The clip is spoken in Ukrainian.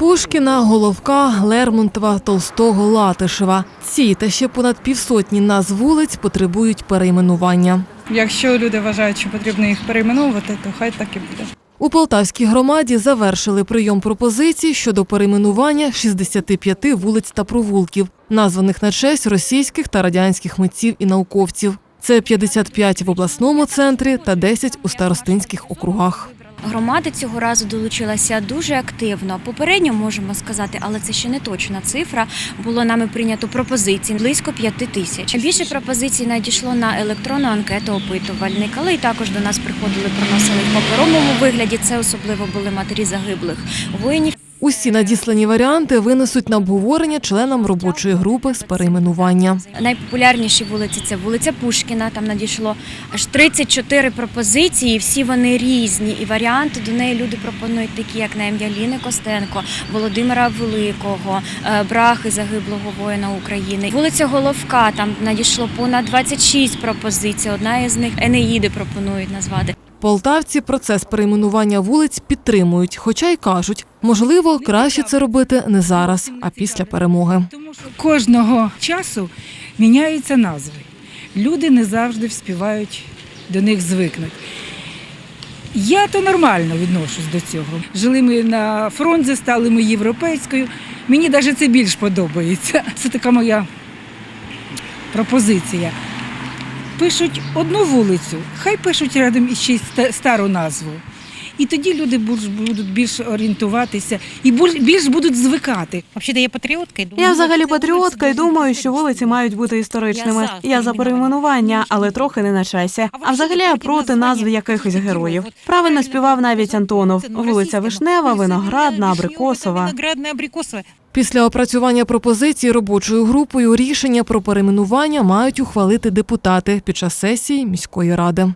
Пушкіна, Головка, Лермонтова, Толстого, Латишева. Ці та ще понад півсотні назв вулиць потребують перейменування. Якщо люди вважають, що потрібно їх перейменовувати, то хай так і буде. У Полтавській громаді завершили прийом пропозицій щодо перейменування 65 вулиць та провулків, названих на честь російських та радянських митців і науковців. Це 55 в обласному центрі та 10 у старостинських округах. Громада цього разу долучилася дуже активно. Попередньо можемо сказати, але це ще не точна цифра. Було нами прийнято пропозицій близько п'яти тисяч. Більше пропозицій надійшло на електронну анкету опитувальник, але й також до нас приходили, приносили в паперовому вигляді. Це особливо були матері загиблих воїнів. Усі надіслані варіанти винесуть на обговорення членам робочої групи з перейменування. Найпопулярніші вулиці це вулиця Пушкіна. Там надійшло аж 34 пропозиції. Всі вони різні. І варіанти до неї люди пропонують такі, як на ім'я Ліни Костенко, Володимира Великого, е, Брахи загиблого воїна України. Вулиця Головка. Там надійшло понад 26 пропозицій. Одна із них Енеїди пропонують назвати. Полтавці процес перейменування вулиць підтримують, хоча й кажуть, можливо, краще це робити не зараз, а після перемоги. Кожного часу міняються назви. Люди не завжди вспівають до них звикнути. Я то нормально відношусь до цього. Жили ми на фронті, стали ми європейською. Мені навіть це більш подобається. Це така моя пропозиція. Пишуть одну вулицю, хай пишуть рядом іще й стару назву. І тоді люди будуть будуть більш орієнтуватися і більш будуть звикати. Взагалі, я патріотка і думаю, Я взагалі ну, патріотка і думаю, що вулиці мають бути історичними. Я за перейменування, але трохи не на часі. А взагалі я проти назви якихось героїв. Правильно співав навіть Антонов. Вулиця Вишнева, Виноградна, Абрикосова. Виноградна, Абрикосова. Після опрацювання пропозицій робочою групою рішення про перейменування мають ухвалити депутати під час сесії міської ради.